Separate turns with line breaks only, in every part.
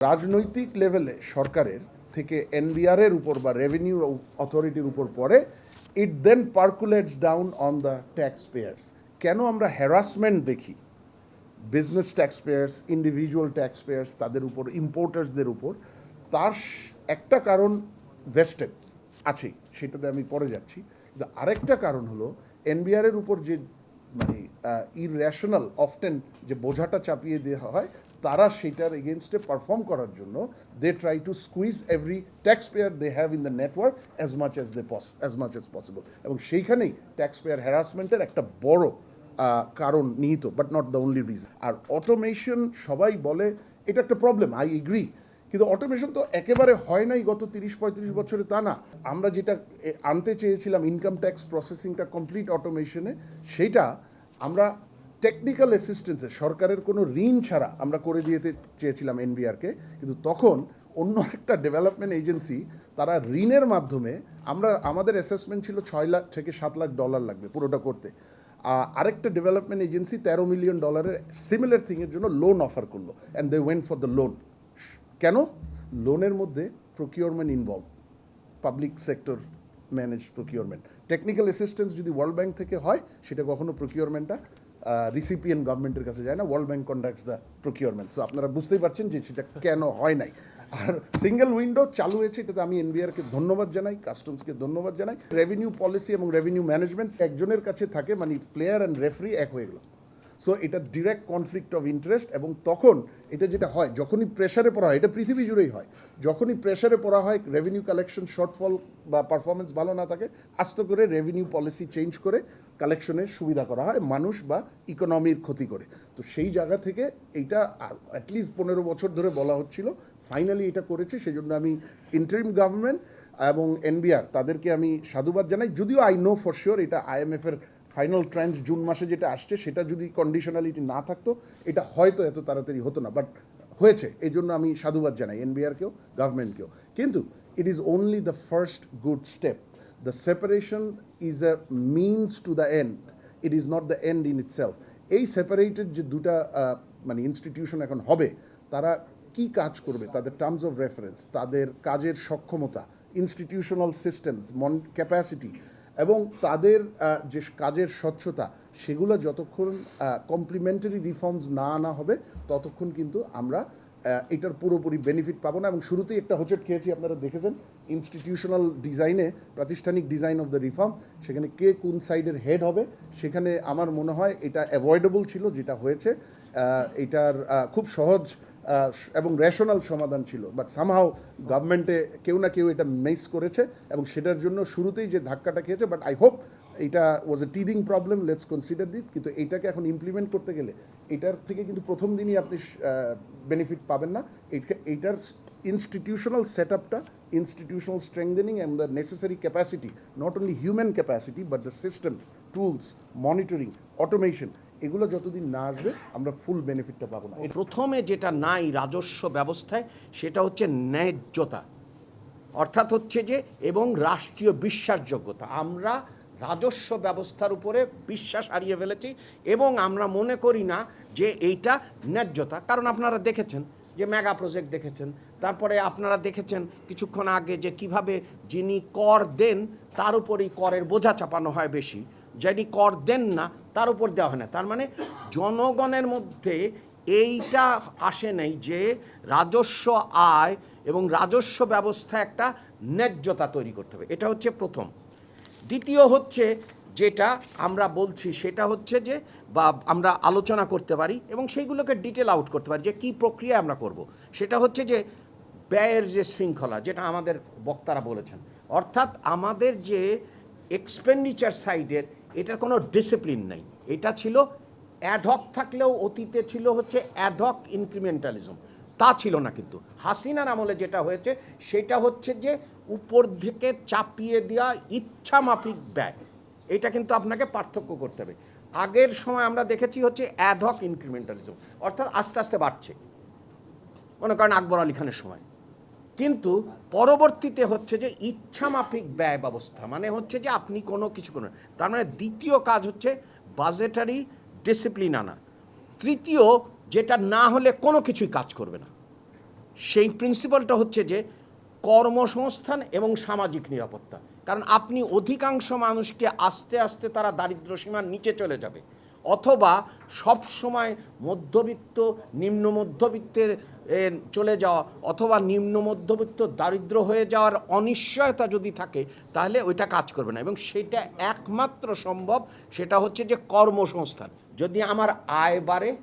রাজনৈতিক লেভেলে সরকারের থেকে এনবিআর এর উপর বা রেভিনিউ অথরিটির উপর পড়ে it then percolates down on the taxpayers কেন আমরা হ্যারাসমেন্ট দেখি? Business tax pairs individual tax pairs তাদের উপর ইম্পোর্টার্সদের উপর, তার একটা কারণ ভেস্টেড আছেই সেটাতে আমি পরে যাচ্ছি। কিন্তু আরেকটা কারণ হলো, এনবিআরের উপর যে মানে ইরেশনাল অফটেন যে বোঝাটা চাপিয়ে দেওয়া হয় তারা সেটার এগেনস্টে পারফর্ম করার জন্য they try to squeeze every taxpayer they have in the network as much as they pos as much as possible এবং সেইখানেই ট্যাক্স পেয়ার হ্যারাসমেন্টের একটা বড় কারণ নিহিত but not the only reason R automation সবাই বলে, এটা একটা প্রবলেম আই এগ্রি কিন্তু অটোমেশন তো একেবারে হয় নাই গত তিরিশ পঁয়ত্রিশ বছরে, তা না। আমরা যেটা আনতে চেয়েছিলাম ইনকাম ট্যাক্স প্রসেসিংটা কমপ্লিট অটোমেশনে সেইটা আমরা টেকনিক্যাল অ্যাসিস্ট্যান্সে সরকারের কোনো ঋণ ছাড়া আমরা করে দিতে চেয়েছিলাম এনবিআরকে, কিন্তু তখন অন্য একটা ডেভেলপমেন্ট এজেন্সি তারা ঋণের মাধ্যমে আমরা, আমাদের অ্যাসেসমেন্ট ছিল ছয় লাখ থেকে সাত লাখ ডলার লাগবে পুরোটা করতে। আরেকটা ডেভেলপমেন্ট এজেন্সি তেরো মিলিয়ন ডলারের সিমিলার থিংয়ের জন্য লোন অফার করল and they went for the loan কেন? লোনের মধ্যে procurement involve public sector manage procurement technical assistance যদি ওয়ার্ল্ড ব্যাংক থেকে হয়, সেটা কখনো প্রকিউরমেন্টটা রিসিপিয়েন্ট গভর্নমেন্টের কাছে যায় না world bank conducts the procurement so আপনারা বুঝতেই পারছেন যে সেটা কেন হয় নাই। আর সিঙ্গেল উইন্ডো চালু হয়েছে, এটাতে আমি এনবিআরকে ধন্যবাদ জানাই কাস্টমসকে ধন্যবাদ জানাই। রেভিনিউ পলিসি এবং রেভিনিউ ম্যানেজমেন্ট একজনের কাছে থাকে মানে প্লেয়ার অ্যান্ড রেফারি এক হয়ে গেল। সো এটা ডিরেক্ট কনফ্লিক্ট অফ ইন্টারেস্ট এবং তখন এটা যেটা হয়, যখনই প্রেশারে পড়া হয়, এটা পৃথিবী জুড়েই হয়। যখনই প্রেশারে পড়া হয় রেভিনিউ কালেকশন শর্টফল বা পারফরমেন্স ভালো না থাকে, আস্ত করে রেভিনিউ পলিসি চেঞ্জ করে কালেকশনের সুবিধা করা হয়, মানুষ বা ইকোনমির ক্ষতি করে। তো সেই জায়গা থেকে এইটা অ্যাটলিস্ট পনেরো বছর ধরে বলা হচ্ছিল। ফাইনালি এটা করেছে সেই জন্য আমি ইন্টারিম গভর্নমেন্ট এবং এনবিআর তাদেরকে আমি সাধুবাদ জানাই। যদিও আই নো ফর শিওর এটা আইএমএফের ফাইনাল ট্রেন্ড জুন মাসে যেটা আসছে, সেটা যদি কন্ডিশনালিটি না থাকতো, এটা হয়তো এত তাড়াতাড়ি হতো না বাট হয়েছে। এই জন্য আমি সাধুবাদ জানাই এনবিআরকেও গভর্নমেন্টকেও কিন্তু it is only the first good step the separation is a means to the end it is not the end in itself এই সেপারেটেড যে দুটা মানে ইনস্টিটিউশন এখন হবে, তারা কি কাজ করবে? তাদের টার্মস অফ রেফারেন্স তাদের কাজের সক্ষমতা ইনস্টিটিউশনাল সিস্টেমস মন ক্যাপাসিটি এবং তাদের যে কাজের স্বচ্ছতা, সেগুলো যতক্ষণ কমপ্লিমেন্টারি রিফর্মস না আনা হবে, ততক্ষণ কিন্তু আমরা এটার পুরোপুরি বেনিফিট পাবো না। এবং শুরুতেই একটা হোচট খেয়েছি, আপনারা দেখেছেন ইনস্টিটিউশনাল ডিজাইনে প্রাতিষ্ঠানিক ডিজাইন অফ দ্য রিফর্ম সেখানে কে কোন সাইডের হেড হবে, সেখানে আমার মনে হয় এটা অ্যাভয়েডেবল ছিল, যেটা হয়েছে। এটার খুব সহজ এবং রেশনাল সমাধান ছিল বাট সামহাও গভর্নমেন্টে কেউ না কেউ এটা মিস করেছে এবং সেটার জন্য শুরুতেই যে ধাক্কাটা খেয়েছে বাট আই হোপ এটা was a teething problem let's consider this কিন্তু এইটাকে এখন ইমপ্লিমেন্ট করতে গেলে এটার থেকে কিন্তু প্রথম দিনই আপনি বেনিফিট পাবেন না। এইটার ইনস্টিটিউশনাল সেট আপটা institutional strengthening and the necessary capacity not only human capacity but the systems tools monitoring automation এগুলো যতদিন না আসবে, আমরা ফুল বেনিফিটটা পাবো না।
প্রথমে যেটা নাই রাজস্ব ব্যবস্থায়, সেটা হচ্ছে ন্যায্যতা। অর্থাৎ হচ্ছে যে, এবং রাষ্ট্রীয় বিশ্বাসযোগ্যতা। আমরা রাজস্ব ব্যবস্থার উপরে বিশ্বাস হারিয়ে ফেলেছি, এবং আমরা মনে করি না যে এইটা ন্যায্যতা। কারণ আপনারা দেখেছেন যে মেগা প্রজেক্ট দেখেছেন, তারপরে আপনারা দেখেছেন কিছুক্ষণ আগে যে কীভাবে যিনি কর দেন, তার উপরেই করের বোঝা চাপানো হয় বেশি। যিনি কর দেন না তার উপর দেওয়া হয় না। তার মানে জনগণের মধ্যে এইটা আসে নাই যে রাজস্ব আয় এবং রাজস্ব ব্যবস্থা একটা ন্যায্যতা তৈরি করতে হবে। এটা হচ্ছে প্রথম। দ্বিতীয় হচ্ছে যেটা আমরা বলছি, সেটা হচ্ছে যে বা আমরা আলোচনা করতে পারি এবং সেইগুলোকে ডিটেল আউট করতে পারি যে কী প্রক্রিয়া আমরা করব। সেটা হচ্ছে যে ব্যয়ের যে শৃঙ্খলা, যেটা আমাদের বক্তারা বলেছেন। অর্থাৎ আমাদের যে এক্সপেন্ডিচার সাইডের এটার কোনো ডিসিপ্লিন নেই। এটা ছিল অ্যাডহক থাকলেও অতীতে ছিল হচ্ছে অ্যাডহক ইনক্রিমেন্টালিজম তা ছিল না কিন্তু। হাসিনার আমলে যেটা হয়েছে, সেটা হচ্ছে যে উপর থেকে চাপিয়ে দেওয়া ইচ্ছা মাফিক ব্যয়। এটা কিন্তু আপনাকে পার্থক্য করতে হবে। আগের সময় আমরা দেখেছি হচ্ছে অ্যাডহক ইনক্রিমেন্টালিজম অর্থাৎ আস্তে আস্তে বাড়ছে। মনে করেন আকবর আলী খানের সময়। কিন্তু পরবর্তীতে হচ্ছে যে ইচ্ছামাফিক ব্যয় ব্যবস্থা মানে হচ্ছে যে আপনি কোনো কিছু করেন তার মানে দ্বিতীয় কাজ হচ্ছে বাজেটারি ডিসিপ্লিন আনা। তৃতীয়, যেটা না হলে কোনো কিছুই কাজ করবে না। সেই প্রিন্সিপালটা হচ্ছে যে কর্মসংস্থান এবং সামাজিক নিরাপত্তা। কারণ আপনি অধিকাংশ মানুষকে আস্তে আস্তে তারা দারিদ্র সীমার নিচে চলে যাবে। অথবা সব সময় মধ্যবিত্ত, নিম্ন মধ্যবিত্তের চলে যাওয়া অথবা নিম্ন মধ্যবিত্ত দারিদ্র হয়ে যাওয়ার অনিশ্চয়তা যদি থাকে, তাহলে ওইটা কাজ করবে না। এবং সেটা একমাত্র সম্ভব, সেটা হচ্ছে যে কর্মসংস্থান। যদি আমার আয় বাড়ে,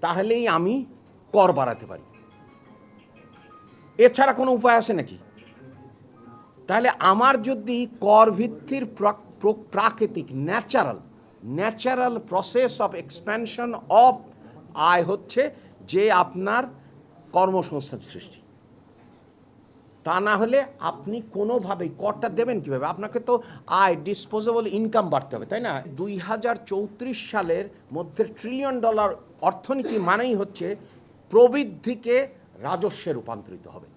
তাহলেই আমি কর বাড়াতে পারি। এছাড়া কোনো উপায় আছে নাকি? তাহলে আমার যদি কর ভিত্তির প্রাক- প্রাকৃতিক, natural natural process of expansion of আয় হচ্ছে যে আপনার কর্মসংস্থান সৃষ্টি। তা না হলে আপনি কোনোভাবেই করটা দেবেন কীভাবে? আপনাকে তো আয় ডিসপোজেবল ইনকাম বাড়তে হবে, তাই না? দুই হাজার চৌত্রিশ সালের মধ্যে ট্রিলিয়ন ডলার অর্থনীতি মানেই হচ্ছে প্রবৃদ্ধিকে রাজস্বে রূপান্তরিত হবে।